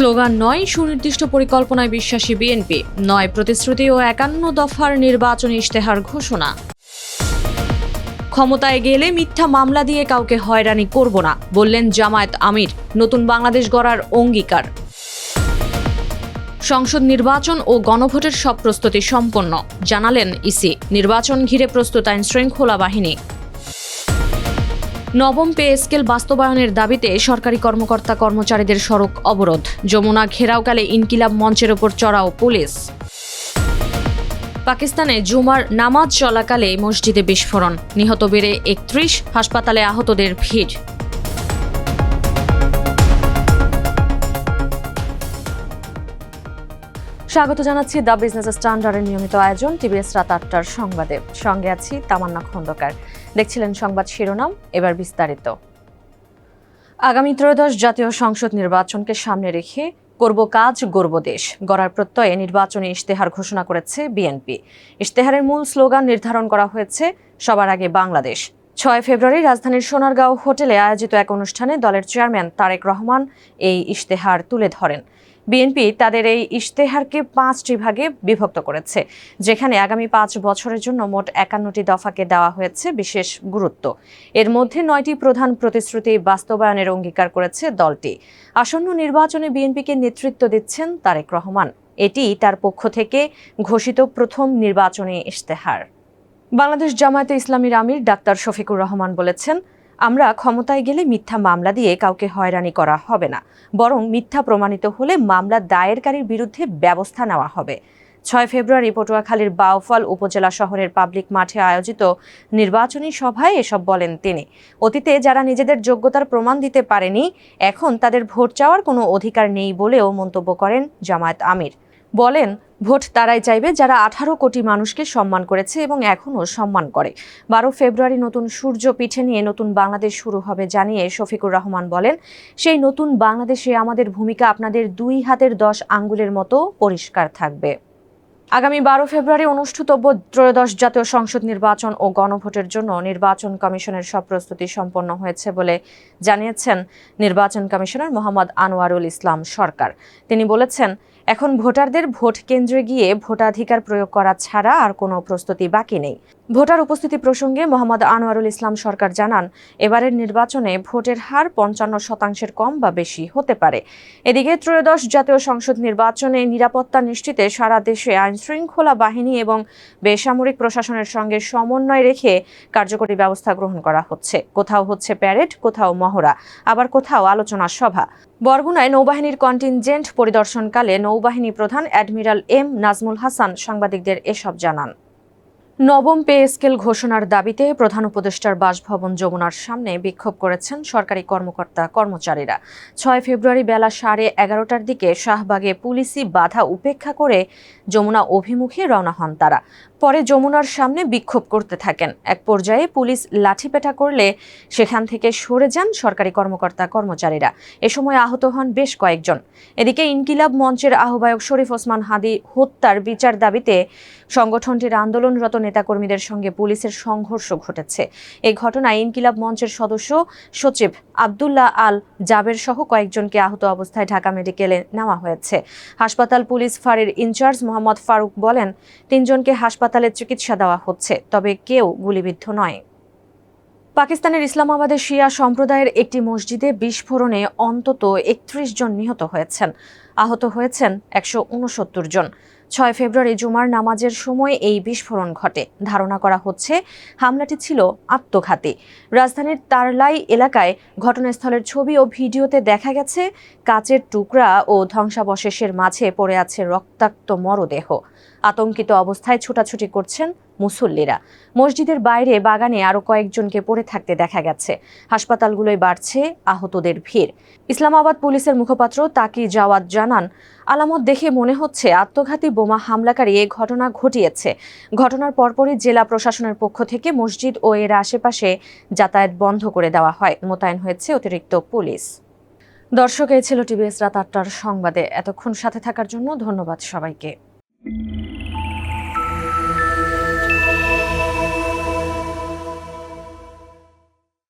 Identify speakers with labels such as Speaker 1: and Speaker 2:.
Speaker 1: Slogan, নয় সুনির্দিষ্ট পরিকল্পনায় বিশ্বাসী বিএনপি, নয় প্রতিশ্রুতি ও একান্ন দফার নির্বাচনী ইশতেহার ঘোষণা। ক্ষমতায় গেলে মিথ্যা মামলা দিয়ে কাউকে হয়রানি করব না, বললেন জামায়াত আমির, নতুন বাংলাদেশ গড়ার অঙ্গীকার। সংসদ নির্বাচন ও গণভোটের সব প্রস্তুতি সম্পন্ন, জানালেন ইসি, নির্বাচন ঘিরে প্রস্তুত আইন শৃঙ্খলা বাহিনী। নবম পে স্কেল বাস্তবায়নের দাবিতে সরকারি কর্মকর্তা কর্মচারীদের সড়ক অবরোধ। যমুনা ঘেরাওকালে ইনকিলাব মঞ্চের ওপর চড়াও পুলিশ। পাকিস্তানে জুমার নামাজ চলাকালে মসজিদে বিস্ফোরণ। নিহত বেড়ে একত্রিশ হাসপাতালে আহতদের ভিড়। স্বাগত জানাচ্ছি দ্য বিজনেস স্ট্যান্ডার্ডের নিয়মিত আয়োজন, টিভিএস রাত আটটার সংবাদে। সঙ্গে আছি তামান্না খন্দকার। দেখছিলেন সংবাদ শিরোনাম, এবার বিস্তারিত। আগামী ত্রয়োদশ জাতীয় সংসদ নির্বাচনকে সামনে রেখে করব কাজ গর্ব দেশ। গড়ার প্রত্যয়ে নির্বাচনী ইশতেহার ঘোষণা করেছে বিএনপি। ইশতেহারের মূল স্লোগান নির্ধারণ করা হয়েছে সবার আগে বাংলাদেশ। ছয় ফেব্রুয়ারি রাজধানীর সোনারগাঁও হোটেলে আয়োজিত এক অনুষ্ঠানে দলের চেয়ারম্যান তারেক রহমান এই ইশতেহার তুলে ধরেন। বিএনপি তাদের এই ইশতেহারকে পাঁচটি ভাগে বিভক্ত করেছে, যেখানে আগামী পাঁচ বছরের জন্য মোট একান্নটি দফাকে দেওয়া হয়েছে বিশেষ গুরুত্ব। এর মধ্যে নয়টি প্রধান প্রতিশ্রুতি বাস্তবায়নের অঙ্গীকার করেছে দলটি। আসন্ন নির্বাচনে বিএনপিকে নেতৃত্ব দিচ্ছেন তারেক রহমান। এটি তার পক্ষ থেকে ঘোষিত প্রথম নির্বাচনী ইশতেহার। বাংলাদেশ জামায়াতে ইসলামীর আমির ডাক্তার শফিকুর রহমান বলেছেন আমরা ক্ষমতায় গেলে মিথ্যা মামলা দিয়ে কাউকে হয়রানি করা হবে না, বরং মিথ্যা প্রমাণিত হলে মামলা দায়েরকারীর বিরুদ্ধে ব্যবস্থা নেওয়া হবে। ছয় ফেব্রুয়ারি পটুয়াখালীর বাউফল উপজেলা শহরের পাবলিক মাঠে আয়োজিত নির্বাচনী সভায় এসব বলেন তিনি। অতীতে যারা নিজেদের যোগ্যতার প্রমাণ দিতে পারেনি, এখন তাদের ভোট চাওয়ার কোনো অধিকার নেই বলেও মন্তব্য করেন জামায়াত আমির। বলেন, ভোট তারাই চাইবে যারা আঠারো কোটি মানুষকে সম্মান করেছে এবং এখনও সম্মান করে। বারো ফেব্রুয়ারি নতুন সূর্য পিঠে নিয়ে নতুন বাংলাদেশ শুরু হবে জানিয়ে শফিকুর রহমান বলেন, সেই নতুন বাংলাদেশে আমাদের ভূমিকা আপনাদের দুই হাতের দশ আঙ্গুলের মতো পরিষ্কার থাকবে। আগামী বারো ফেব্রুয়ারি অনুষ্ঠিতব্য ত্রয়োদশ জাতীয় সংসদ নির্বাচন ও গণভোটের জন্য নির্বাচন কমিশনের সব প্রস্তুতি সম্পন্ন হয়েছে বলে জানিয়েছেন নির্বাচন কমিশনার মোহাম্মদ আনোয়ারুল ইসলাম সরকার। তিনি বলেছেন এখন ভোটারদের ভোট কেন্দ্রে গিয়ে ভোটাধিকার প্রয়োগ করা ছাড়া আর কোনো প্রস্তুতি বাকি নেই। ভোটার উপস্থিতি প্রসঙ্গে মোহাম্মদ আনোয়ারুল ইসলাম সরকার জানান, এবারের নির্বাচনে ভোটের হার পঞ্চান্ন শতাংশের কম বা বেশি হতে পারে। এদিকে ত্রয়োদশ জাতীয় সংসদ নির্বাচনে নিরাপত্তা নিশ্চিতে সারা দেশে আইন শৃঙ্খলা বাহিনী এবং বেসামরিক প্রশাসনের সঙ্গে সমন্বয় রেখে কার্যকরী ব্যবস্থা গ্রহণ করা হচ্ছে। কোথাও হচ্ছে প্যারেড, কোথাও মহড়া, আবার কোথাও আলোচনা সভা। বরগুনায় নৌবাহিনীর কন্টিনজেন্ট পরিদর্শনকালে নৌবাহিনী প্রধান অ্যাডমিরাল এম নাজমুল হাসান সাংবাদিকদের এসব জানান। নবম পে স্কেল ঘোষণার দাবিতে প্রধান উপদেষ্টার বাসভবন যমুনার সামনে বিক্ষোভ করেছেন সরকারি কর্মকর্তা, কর্মচারীরা। ছয় ফেব্রুয়ারি বেলা সাড়ে এগারোটার দিকে শাহবাগে পুলিশি বাধা উপেক্ষা করে যমুনা অভিমুখে রওনা হন তারা। পরে যমুনার সামনে বিক্ষোভ করতে থাকেন। এক পর্যায়ে পুলিশ লাঠিপেটা করলে সেখান থেকে সরে যান সরকারি কর্মকর্তা কর্মচারীরা। এ সময় আহত হন বেশ কয়েকজন। এদিকে ইনকিলাব মঞ্চের আহ্বায়ক শরীফ ওসমান হাদি হত্যার বিচার দাবিতে সংগঠনটির আন্দোলনরত নেতাকর্মীদের সঙ্গে পুলিশের সংঘর্ষ ঘটেছে। এই ঘটনায় ইনকিলাব মঞ্চের সদস্য সচিব আবদুল্লাহ আল জাবের সহ কয়েকজনকে আহত অবস্থায় ঢাকা মেডিকেলে নেওয়া হয়েছে। হাসপাতাল পুলিশ ফাঁড়ির ইনচার্জ মোহাম্মদ ফারুক বলেন, তিনজনকে হাসপাতালে চিকিৎসা দেওয়া হচ্ছে, তবে কেউ গুলিবিদ্ধ নয়। পাকিস্তানের ইসলামাবাদে শিয়া সম্প্রদায়ের একটি মসজিদে বিস্ফোরণে অন্তত একত্রিশ জন নিহত হয়েছেন। আহত হয়েছেন একশো উনসত্তর জন। ছয় ফেব্রুয়ারি জুমার নামাজের সময় এই বিস্ফোরণ ঘটে। ধারণা করা হচ্ছে, হামলাটি ছিল আত্মঘাতী। রাজধানীর তারলাই এলাকায় ঘটনাস্থলের ছবি ও ভিডিওতে দেখা গেছে, কাচের টুকরা ও ধ্বংসাবশেষের মাঝে পড়ে আছে রক্তাক্ত মরদেহ। আতঙ্কিত অবস্থায় ছোটাছুটি করছেন মুসল্লিরা। মসজিদের বাইরে বাগানে আরও কয়েকজনকে পড়ে থাকতে দেখা গেছে। হাসপাতালগুলোয় বাড়ছে আহতদের ভিড়। ইসলামাবাদ পুলিশের মুখপাত্র তাকি জাওয়াদ জানান, আলামত দেখে মনে হচ্ছে আত্মঘাতী বোমা হামলাকারী এ ঘটনা ঘটিয়েছে। ঘটনার পরপরই জেলা প্রশাসনের পক্ষ থেকে মসজিদ ও এর আশেপাশে যাতায়াত বন্ধ করে দেওয়া হয়। মোতায়েন হয়েছে অতিরিক্ত পুলিশ। দর্শক, এই ছিল টিভিএস রাত আটটার সংবাদে। এতক্ষণ সাথে থাকার জন্য ধন্যবাদ সবাইকে।